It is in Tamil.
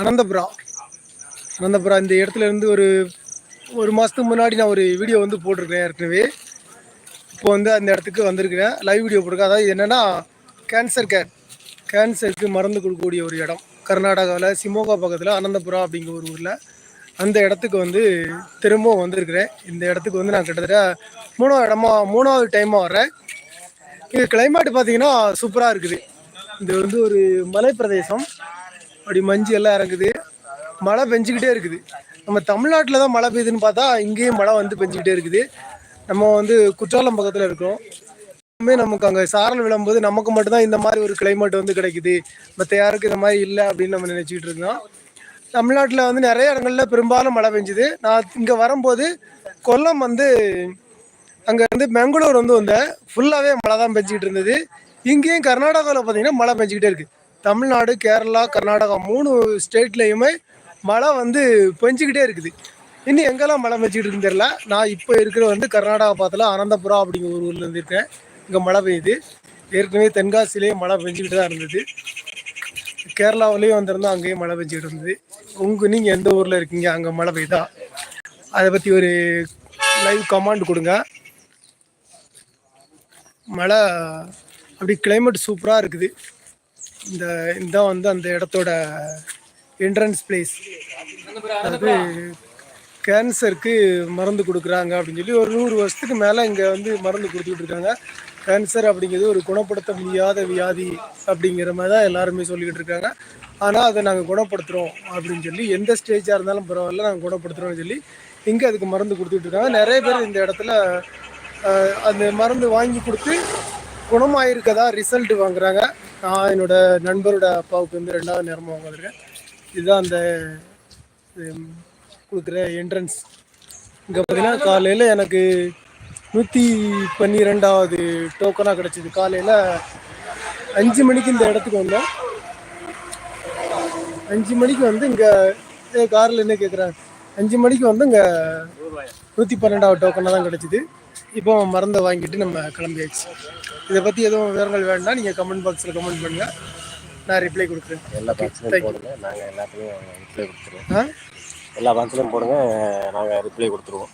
அனந்தபுரா. அனந்தபுரா இந்த இடத்துல இருந்து ஒரு ஒரு மாதத்துக்கு முன்னாடி நான் ஒரு வீடியோ வந்து போட்டிருக்கேன் ஏற்கனவே. இப்போ வந்து அந்த இடத்துக்கு வந்திருக்கிறேன். லைவ் வீடியோ போட்டிருக்கேன். அதாவது என்னென்னா கேன்சர் கேர் கேன்சருக்கு மருந்து கொடுக்கக்கூடிய ஒரு இடம். கர்நாடகாவில் சிமோகா பக்கத்தில் அனந்தபுரா அப்படிங்கிற ஒரு ஊரில். அந்த இடத்துக்கு வந்து திரும்பவும் வந்திருக்கிறேன். இந்த இடத்துக்கு வந்து நான் கிட்டத்தட்ட மூணாவது இடமா மூணாவது டைமாக வரேன் இது கிளைமேட் பார்த்தீங்கன்னா சூப்பராக இருக்குது. இது வந்து ஒரு மலை பிரதேசம் அப்படி மஞ்சு எல்லாம் இறங்குது. மழை பெஞ்சிக்கிட்டே இருக்குது. நம்ம தமிழ்நாட்டில் தான் மழை பெய்யுதுன்னு பார்த்தா இங்கேயும் மழை வந்து பெஞ்சிக்கிட்டே இருக்குது. நம்ம வந்து குற்றாலம் பக்கத்தில் இருக்கோம். எப்பவுமே நமக்கு அங்கே சாரல் விழும்போது நமக்கு மட்டும்தான் இந்த மாதிரி ஒரு கிளைமேட் வந்து கிடைக்குது. மற்ற யாருக்கும் இந்த மாதிரி இல்லை அப்படின்னு நம்ம நினச்சிக்கிட்டு இருக்கோம் தமிழ்நாட்டில் வந்து நிறைய இடங்கள்ல பெரும்பாலும் மழை பெஞ்சுது. நான் இங்கே வரும்போது கொல்லம் வந்து அங்கே வந்து பெங்களூர் வந்து வந்தேன் ஃபுல்லாகவே மழை தான் பெஞ்சிக்கிட்டு இருந்தது. இங்கேயும் கர்நாடகாவில் பார்த்தீங்கன்னா மழை பெஞ்சிக்கிட்டே இருக்குது தமிழ்நாடு கேரளா கர்நாடகா மூணு ஸ்டேட்லேயுமே மழை வந்து பெஞ்சிக்கிட்டே இருக்குது. இன்னும் எங்கெல்லாம் மழை பெஞ்சிக்கிட்டு இருக்குன்னு தெரியல. நான் இப்போ இருக்கிற வந்து கர்நாடகா பக்கத்தில் அனந்தபுரா அப்படிங்கிற ஒரு ஊரில் இருந்திருக்கேன் இங்கே மழை பெய்யுது. ஏற்கனவே தென்காசிலேயே மழை பெஞ்சிக்கிட்டு தான் இருந்தது. கேரளாவிலேயும் வந்திருந்தோம் அங்கேயும் மழை பெஞ்சிக்கிட்டு இருந்தது. உங்கள் நீங்கள் எந்த ஊரில் இருக்கீங்க? அங்கே மழை பெய்யுதா? அதை பற்றி ஒரு லைவ் கமாண்ட் கொடுங்க. மழை அப்படி கிளைமேட் சூப்பராக இருக்குது. இந்த இதான் வந்து அந்த இடத்தோட என்ட்ரன்ஸ் பிளேஸ் அதாவது கேன்சருக்கு மருந்து கொடுக்குறாங்க அப்படின்னு சொல்லி ஒரு நூறு வருஷத்துக்கு மேலே இங்கே வந்து மருந்து கொடுத்துக்கிட்டு இருக்காங்க. கேன்சர் அப்படிங்கிறது ஒரு குணப்படுத்த முடியாத வியாதி அப்படிங்கிற மாதிரி தான் எல்லாருமே சொல்லிக்கிட்டு இருக்காங்க. ஆனால் அதை நாங்கள் குணப்படுத்துகிறோம் அப்படின்னு சொல்லி எந்த ஸ்டேஜாக இருந்தாலும் பரவாயில்ல நாங்கள் குணப்படுத்துகிறோம்னு சொல்லி இங்கே அதுக்கு மருந்து கொடுத்துட்டு இருக்காங்க. நிறைய பேர் இந்த இடத்துல அந்த மருந்து வாங்கி கொடுத்து குணமாயிருக்கதா? ரிசல்ட் வாங்குறாங்க. நான் என்னோட நண்பரோட அப்பாவுக்கு வந்து ரெண்டாவது நேரமாக வாங்கிருக்கேன் இதுதான் அந்த கொடுக்குற என்ட்ரன்ஸ் இங்கே பார்த்தீங்கன்னா காலையில் எனக்கு நூற்றி பன்னிரெண்டாவது டோக்கனாக கிடச்சிது. காலையில் அஞ்சு மணிக்கு இந்த இடத்துக்கு வந்தோம். அஞ்சு மணிக்கு வந்து இங்கே காரில் என்ன கேட்குறாங்க அஞ்சு மணிக்கு வந்து இங்கே நூற்றி பன்னெண்டாவது டோக்கனாக தான் கிடச்சிது. இப்போ மருந்தை வாங்கிட்டு நம்ம கிளம்பியாச்சு. இதை பற்றி எதுவும் விவரங்கள் வேணும்னா நீங்கள் கமெண்ட் பாக்ஸில் கமெண்ட் பண்ணுங்கள் நான் ரிப்ளை கொடுக்குறேன். எல்லா பாக்ஸ்லையும். போடுங்க. நாங்கள் எல்லாத்துலேயும் ரிப்ளை கொடுத்துருவோம். எல்லா பாக்ஸ்லையும் போடுங்க. நாங்கள் ரிப்ளை கொடுத்துருவோம்.